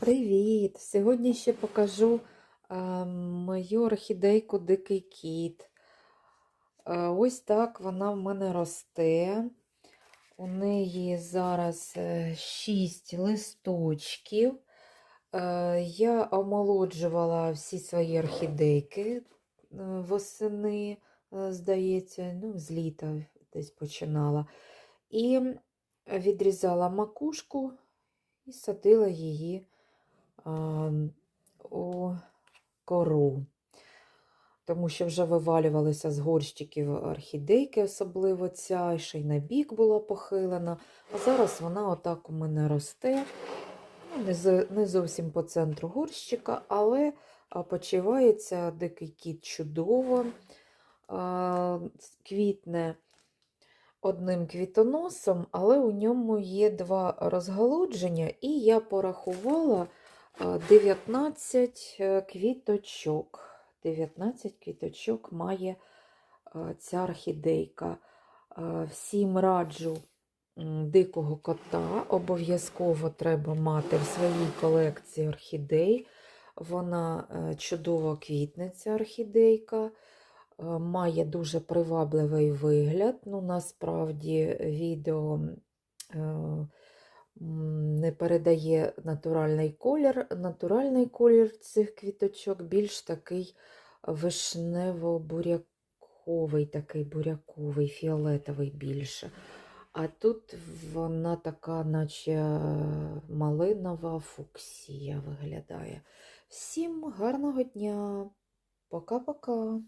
Привіт! Сьогодні ще покажу е, мою орхідейку Дикий кіт. Е, ось так вона в мене росте. У неї зараз 6 листочків. Е, я омолоджувала всі свої орхідейки е, восени, е, здається, ну, з літа десь починала. І відрізала макушку і садила її а, у кору. Тому що вже вивалювалися з горщиків орхідейки, особливо ця, і ще й на бік була похилена. А зараз вона отак у мене росте. Ну, не, зовсім по центру горщика, але почувається дикий кіт чудово. Квітне одним квітоносом, але у ньому є два розгалудження, і я порахувала 19 е, квіточок. 19 квіточок має ця орхідейка. Всім раджу дикого кота. Обов'язково треба мати в своїй колекції орхідей. Вона е, чудово квітне, ця орхідейка. Е, Має дуже привабливий вигляд. Ну, насправді відео е, не передає натуральний колір. Натуральний колір цих квіточок більш такий вишнево-буряковий, такий буряковий, фіолетовий більше. А тут вона така, наче е, малинова фуксія виглядає. Всім гарного дня! Пока-пока!